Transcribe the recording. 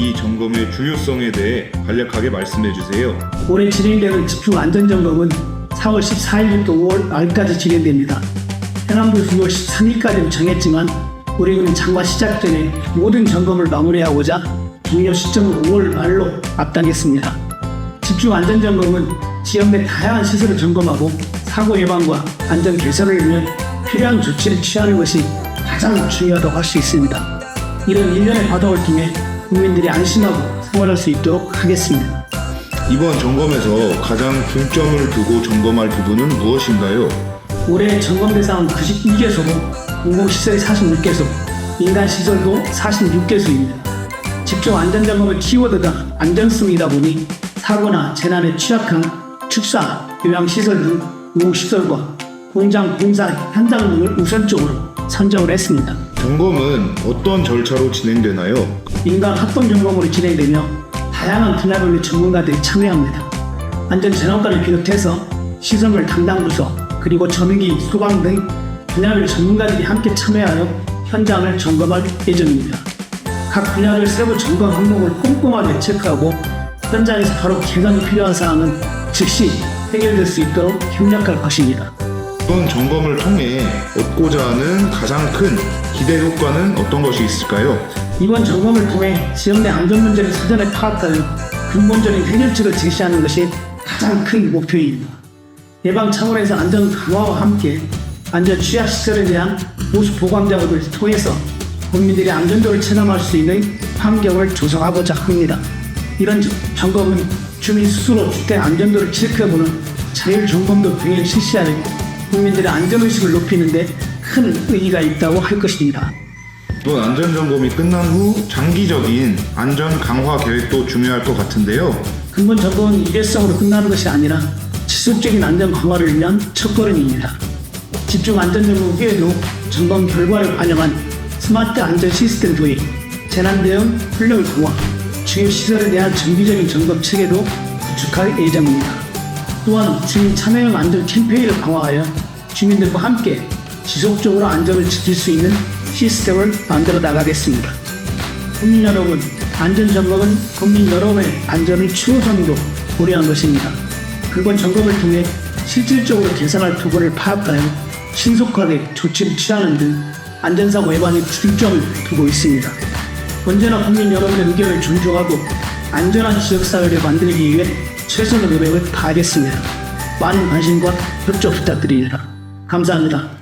이 점검의 중요성에 대해 간략하게 말씀해 주세요. 올해 진행되는 집중 안전 점검은 4월 14일부터 5월 말까지 진행됩니다. 해남부 6월 13일까지로 정했지만 우리는 장마 시작 전에 모든 점검을 마무리하고자 종료 시점을 5월 말로 앞당겼습니다. 집중 안전 점검은 지역 내 다양한 시설을 점검하고 사고 예방과 안전 개선을 위해 필요한 조치를 취하는 것이 가장 중요하다고 할 수 있습니다. 이런 일련의 과정을 통해 국민들이 안심하고 생활할 수 있도록 하겠습니다. 이번 점검에서 가장 중점을 두고 점검할 부분은 무엇인가요? 올해 점검 대상은 92개소고 공공시설이 46개소, 민간시설도 46개소입니다. 집중 안전점검의 키워드가 안전성이다 보니 사고나 재난에 취약한 축사, 요양시설 등 공공시설과 공장, 공사 현장 등을 우선적으로 선정을 했습니다. 점검은 어떤 절차로 진행되나요? 민간 합동 점검으로 진행되며 다양한 분야별로 전문가들이 참여합니다. 안전 재난과를 비롯해서 시설물 담당 부서 그리고 전기, 소방 등 분야별 전문가들이 함께 참여하여 현장을 점검할 예정입니다. 각 분야별 세부 점검 항목을 꼼꼼하게 체크하고 현장에서 바로 개선이 필요한 사항은 즉시 해결될 수 있도록 협력할 것입니다. 이번 점검을 통해 얻고자 하는 가장 큰 기대 효과는 어떤 것이 있을까요? 이번 점검을 통해 지역 내 안전 문제를 사전에 파악하여 근본적인 해결책을 제시하는 것이 가장 큰 목표입니다. 예방 차원에서 안전 강화와 함께 안전 취약 시설에 대한 보수 보강 작업을 통해서 국민들이 안전도를 체감할 수 있는 환경을 조성하고자 합니다. 이런 점검은 주민 스스로 주택 안전도를 체크해보는 자율 점검도 병행 실시하는 국민들의 안전의식을 높이는 데 큰 의의가 있다고 할 것입니다. 이번 안전점검이 끝난 후 장기적인 안전 강화 계획도 중요할 것 같은데요. 근본 점검은 일회성으로 끝나는 것이 아니라 지속적인 안전 강화를 위한 첫걸음입니다. 집중 안전 점검 후에도 점검 결과를 반영한 스마트 안전 시스템 도입, 재난 대응 훈련 강화, 주요 시설에 대한 정기적인 점검 체계도 구축할 예정입니다. 또한 주민 참여형 안전 캠페인을 강화하여 주민들과 함께 지속적으로 안전을 지킬 수 있는 시스템을 만들어 나가겠습니다. 국민 여러분, 안전점검은 국민 여러분의 안전을 최우선으로 고려한 것입니다. 그건 점검을 통해 실질적으로 개선할 부분을 파악하여 신속하게 조치를 취하는 등 안전사고 예방에 중점을 두고 있습니다. 언제나 국민 여러분의 의견을 존중하고 안전한 지역사회를 만들기 위해 최선의 노력을 다하겠습니다. 많은 관심과 협조 부탁드립니다. 감사합니다.